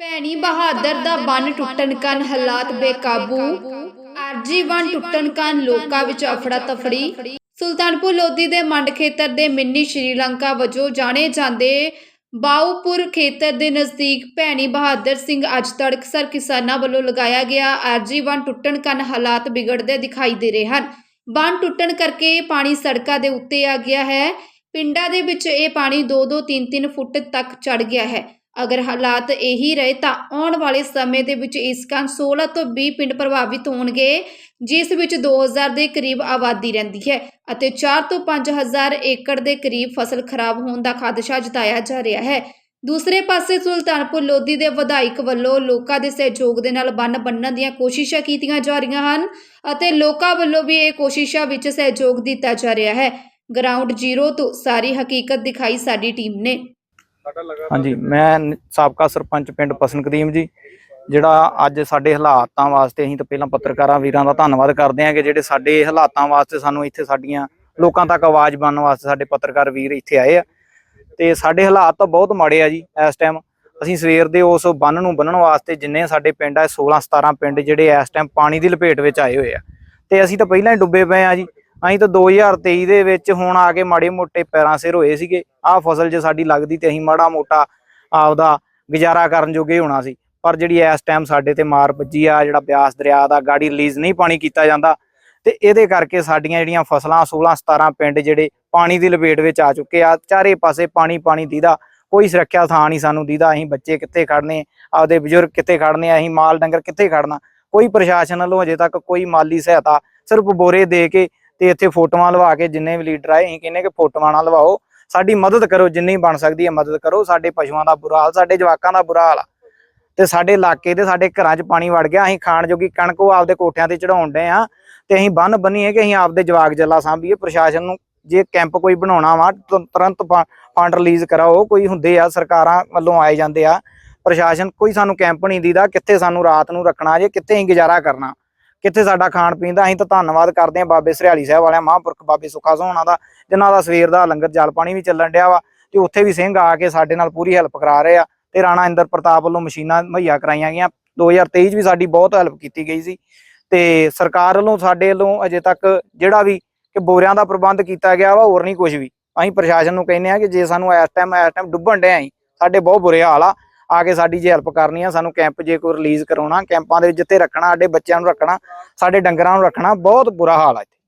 ਭੈਣੀ ਬਹਾਦਰ ਦਾ ਬੰਨ ਟੁੱਟਣ ਕਾਰਨ ਹਾਲਾਤ ਬੇਕਾਬੂ। ਆਰਜੀ ਬੰਨ ਟੁੱਟਣ ਕਾਰਨ ਲੋਕਾਂ ਵਿੱਚ ਅਫੜਾ ਤਫੜੀ ਸੁਲਤਾਨਪੁਰ ਲੋਧੀ ਦੇ ਮੰਡ ਖੇਤਰ ਦੇ ਮਿੰਨੀ ਸ਼੍ਰੀਲੰਕਾ ਵਜੋਂ ਜਾਣੇ ਜਾਂਦੇ ਬਾਉਪੁਰ ਖੇਤਰ ਦੇ ਨਜ਼ਦੀਕ ਭੈਣੀ ਬਹਾਦਰ ਸਿੰਘ ਅੱਜ ਤੜਕਸਰ ਕਿਸਾਨਾਂ ਵੱਲੋਂ ਲਗਾਇਆ ਗਿਆ ਆਰਜੀ ਬੰਨ ਟੁੱਟਣ ਕਾਰਨ ਹਾਲਾਤ ਵਿਗੜਦੇ ਦਿਖਾਈ ਦੇ ਰਹੇ ਹਨ। ਬੰਨ ਟੁੱਟਣ ਕਰਕੇ ਪਾਣੀ ਸੜਕਾਂ ਦੇ ਉੱਤੇ ਆ ਗਿਆ ਹੈ। ਪਿੰਡਾਂ ਦੇ ਵਿੱਚ ਇਹ ਪਾਣੀ 2-2 3-3 ਫੁੱਟ ਤੱਕ ਚੜ ਗਿਆ ਹੈ। ਅਗਰ ਹਾਲਾਤ ਇਹੀ ਰਹੇ ਤਾਂ ਆਉਣ ਵਾਲੇ ਸਮੇਂ ਦੇ ਵਿੱਚ ਇਸ ਕਾਰਨ 16 ਤੋਂ 20 ਪਿੰਡ ਪ੍ਰਭਾਵਿਤ ਹੋਣਗੇ, ਜਿਸ ਵਿੱਚ 2000 ਦੇ ਕਰੀਬ ਆਬਾਦੀ ਰਹਿੰਦੀ ਹੈ ਅਤੇ 4 ਤੋਂ 5000 ਏਕੜ ਦੇ ਕਰੀਬ ਫਸਲ ਖਰਾਬ ਹੋਣ ਦਾ ਖਦਸ਼ਾ ਜਤਾਇਆ ਜਾ ਰਿਹਾ ਹੈ। ਦੂਸਰੇ ਪਾਸੇ ਸੁਲਤਾਨਪੁਰ ਲੋਧੀ ਦੇ ਵਿਧਾਇਕ ਵੱਲੋਂ ਲੋਕਾਂ ਦੇ ਸਹਿਯੋਗ ਦੇ ਨਾਲ ਬੰਨ ਬੰਨਣ ਦੀਆਂ ਕੋਸ਼ਿਸ਼ਾਂ ਕੀਤੀਆਂ ਜਾ ਰਹੀਆਂ ਹਨ ਅਤੇ ਲੋਕਾਂ ਵੱਲੋਂ ਵੀ ਇਹ ਕੋਸ਼ਿਸ਼ਾਂ ਵਿੱਚ ਸਹਿਯੋਗ ਦਿੱਤਾ ਜਾ ਰਿਹਾ ਹੈ। ਗਰਾਊਂਡ ਜ਼ੀਰੋ ਤੋਂ ਸਾਰੀ ਹਕੀਕਤ ਦਿਖਾਈ ਸਾਡੀ ਟੀਮ ਨੇ। ਹਾਂਜੀ ਮੈਂ ਸਾਬਕਾ ਸਰਪੰਚ ਪਿੰਡ ਪਸਨ ਕਦੀਮ ਜੀ ਜਿਹੜਾ ਅੱਜ ਸਾਡੇ ਹਾਲਾਤਾਂ ਵਾਸਤੇ ਅਸੀਂ ਤਾਂ ਪਹਿਲਾਂ ਪੱਤਰਕਾਰਾਂ ਵੀਰਾਂ ਦਾ ਧੰਨਵਾਦ ਕਰਦੇ ਹਾਂ ਕਿ ਜਿਹੜੇ ਸਾਡੇ ਹਾਲਾਤਾਂ ਵਾਸਤੇ ਸਾਨੂੰ ਇੱਥੇ ਸਾਡੀਆਂ ਲੋਕਾਂ ਤੱਕ ਆਵਾਜ਼ ਬਣਨ ਵਾਸਤੇ ਸਾਡੇ ਪੱਤਰਕਾਰ ਵੀਰ ਇੱਥੇ ਆਏ ਆ। ਤੇ ਸਾਡੇ ਹਾਲਾਤ ਤਾਂ ਬਹੁਤ ਮਾੜੇ ਆ ਜੀ ਇਸ ਟਾਈਮ ਅਸੀਂ ਸਵੇਰ ਦੇ ਉਸ ਬੰਨ ਨੂੰ ਬੰਨਣ ਵਾਸਤੇ ਜਿੰਨੇ ਸਾਡੇ ਪਿੰਡ ਆ 16 17 ਪਿੰਡ ਜਿਹੜੇ ਇਸ ਟਾਈਮ ਪਾਣੀ ਦੀ ਲਪੇਟ ਵਿੱਚ ਆਏ ਹੋਏ ਆ। ਤੇ ਅਸੀਂ ਤਾਂ ਪਹਿਲਾਂ ਹੀ ਡੁੱਬੇ ਪਏ ਆ ਜੀ। ਅਸੀਂ ਤਾਂ 2023 ਦੇ ਵਿੱਚ ਹੁਣ ਆ ਕੇ ਮਾੜੇ ਮੋਟੇ ਪੈਰਾਂ ਸਿਰ ਹੋਏ ਸੀਗੇ। ਆਹ ਫਸਲ ਜੇ ਸਾਡੀ ਲੱਗਦੀ ਤੇ ਅਸੀਂ ਮਾੜਾ ਮੋਟਾ ਆਪਦਾ ਗੁਜ਼ਾਰਾ ਕਰਨ ਜੋਗੇ ਹੋਣਾ ਸੀ। ਪਰ ਜਿਹੜੀ ਇਸ ਟਾਈਮ ਸਾਡੇ ਤੇ ਮਾਰ ਵੱਜੀ ਆ, ਜਿਹੜਾ ਬਿਆਸ ਦਰਿਆ ਦਾ ਗਾੜੀ ਰਿਲੀਜ਼ ਨਹੀਂ ਪਾਣੀ ਕੀਤਾ ਜਾਂਦਾ, ਤੇ ਇਹਦੇ ਕਰਕੇ ਸਾਡੀਆਂ ਜਿਹੜੀਆਂ ਫਸਲਾਂ 16 17 ਪਿੰਡ ਜਿਹੜੇ ਪਾਣੀ ਦੀ ਲਪੇਟ ਵਿੱਚ ਆ ਚੁੱਕੇ ਆ, ਚਾਰੇ ਪਾਸੇ ਪਾਣੀ ਪਾਣੀ ਦੀਦਾ, ਕੋਈ ਸੁਰੱਖਿਆ ਥਾਂ ਨਹੀਂ ਸਾਨੂੰ ਦੀਦਾ, ਅਸੀਂ ਬੱਚੇ ਕਿੱਥੇ ਖੜਨੇ ਆਪਦੇ ਬਜ਼ੁਰਗ ਕਿੱਥੇ ਖੜਨੇ ਅਸੀਂ ਮਾਲ ਡੰਗਰ ਕਿੱਥੇ ਖੜਨਾ ਕੋਈ ਪ੍ਰਸ਼ਾਸਨ ਵੱਲੋਂ ਅਜੇ ਤੱਕ ਕੋਈ ਮਾਲੀ ਸਹਾਇਤਾ ਸਿਰਫ ਬੋਰੇ ਦੇ ਕੇ ਤੇ ਇੱਥੇ ਫੋਟੋਆਂ ਲਵਾ ਕੇ ਜਿੰਨੇ ਵੀ ਲੀਡਰ ਆਏ, ਅਸੀਂ ਕਹਿੰਨੇ ਕਿ ਫੋਟੋਆਂ ਨਾ ਲਵਾਓ। ਸਾਡੀ ਮਦਦ ਕਰੋ, ਜਿੰਨੀ ਬਣ ਸਕਦੀ ਹੈ ਮਦਦ ਕਰੋ। ਸਾਡੇ ਪਸ਼ੂਆਂ ਦਾ ਬੁਰਾ ਹਾਲ, ਸਾਡੇ ਜਵਾਕਾਂ ਦਾ ਬੁਰਾ ਹਾਲ ਆ। ਤੇ ਸਾਡੇ ਇਲਾਕੇ ਤੇ ਸਾਡੇ ਘਰਾਂ 'ਚ ਪਾਣੀ ਵੜ ਗਿਆ। ਅਸੀਂ ਖਾਣ ਜੋਗੀ ਕਣਕ ਉਹ ਆਪਦੇ ਕੋਠਿਆਂ ਤੇ ਚੜਾਉਣ ਡੇ ਆ ਤੇ ਅਸੀਂ ਬੰਨ ਬੰਨੀਏ ਕਿ ਅਸੀਂ ਆਪਦੇ ਜਵਾਕ ਜੱਲਾ ਸਾਂਭੀਏ। ਪ੍ਰਸ਼ਾਸਨ ਨੂੰ ਜੇ ਕੈਂਪ ਕੋਈ ਬਣਾਉਣਾ ਵਾ ਤੁਰੰਤ ਫੰਡ ਰਿਲੀਜ਼ ਕਰਾਓ। ਕੋਈ ਹੁੰਦੇ ਆ, ਸਰਕਾਰਾਂ ਵੱਲੋਂ ਆਏ ਜਾਂਦੇ ਆ। ਪ੍ਰਸ਼ਾਸਨ ਕੋਈ ਸਾਨੂੰ ਕੈਂਪ ਨਹੀਂ ਦੀਦਾ। ਕਿੱਥੇ ਸਾਨੂੰ ਰਾਤ ਨੂੰ ਰੱਖਣਾ ਜੇ, ਕਿੱਥੇ ਅਸੀਂ ਗੁਜ਼ਾਰਾ ਕਰਨਾ। ਕਿੱਥੇ ਸਾਡਾ ਖਾਣ ਪੀਣ ਦਾ, ਅਸੀਂ ਤਾਂ ਧੰਨਵਾਦ ਕਰਦੇ ਹਾਂ ਬਾਬੇ ਸਰਿਆਲੀ ਸਾਹਿਬ ਵਾਲਿਆਂ, ਮਹਾਂਪੁਰਖ ਬਾਬੇ ਸੁੱਖਾ ਸੋਹਣਾ ਦਾ, ਜਿਨ੍ਹਾਂ ਦਾ ਸਵੇਰ ਦਾ ਲੰਗਰ ਜਲ ਪਾਣੀ ਵੀ ਚੱਲਣ ਡਿਆ ਵਾ, ਤੇ ਉੱਥੇ ਵੀ ਸਿੰਘ ਆ ਕੇ ਸਾਡੇ ਨਾਲ ਪੂਰੀ ਹੈਲਪ ਕਰਾ ਰਹੇ ਆ, ਤੇ ਰਾਣਾ ਇੰਦਰ ਪ੍ਰਤਾਪ ਵੱਲੋਂ ਮਸ਼ੀਨਾਂ ਮੁਹੱਈਆ ਕਰਾਈਆਂ ਗਈਆਂ 2023 ਚ ਵੀ ਸਾਡੀ ਬਹੁਤ ਹੈਲਪ ਕੀਤੀ ਗਈ ਸੀ, ਤੇ ਸਰਕਾਰ ਵੱਲੋਂ ਸਾਡੇ ਵੱਲੋਂ ਅਜੇ ਤੱਕ ਜਿਹੜਾ ਵੀ ਕਿ ਬੋਰਿਆਂ ਦਾ ਪ੍ਰਬੰਧ ਕੀਤਾ ਗਿਆ ਵਾ, ਹੋਰ ਨਹੀਂ ਕੁਝ ਵੀ, ਅਸੀਂ ਪ੍ਰਸ਼ਾਸਨ ਨੂੰ ਕਹਿੰਦੇ ਆ ਕਿ ਜੇ ਸਾਨੂੰ ਇਸ ਟਾਈਮ ਇਸ ਟਾਈਮ ਡੁੱਬਣ ਡਿਆ ਅਸੀਂ, ਸਾਡੇ ਬਹੁਤ ਬੁਰੇ ਹਾਲ ਆ ਆ ਕੇ ਸਾਡੀ ਜੇ ਹੈਲਪ ਕਰਨੀ ਆ, ਸਾਨੂੰ ਕੈਂਪ ਜੇ ਕੋਈ ਰਿਲੀਜ਼ ਕਰਾਉਣਾ ਕੈਂਪਾਂ ਦੇ ਵਿੱਚ ਜਿੱਥੇ ਰੱਖਣਾ, ਸਾਡੇ ਬੱਚਿਆਂ ਨੂੰ ਰੱਖਣਾ, ਸਾਡੇ ਡੰਗਰਾਂ ਨੂੰ ਰੱਖਣਾ, ਬਹੁਤ ਬੁਰਾ ਹਾਲ ਆ ਇੱਥੇ।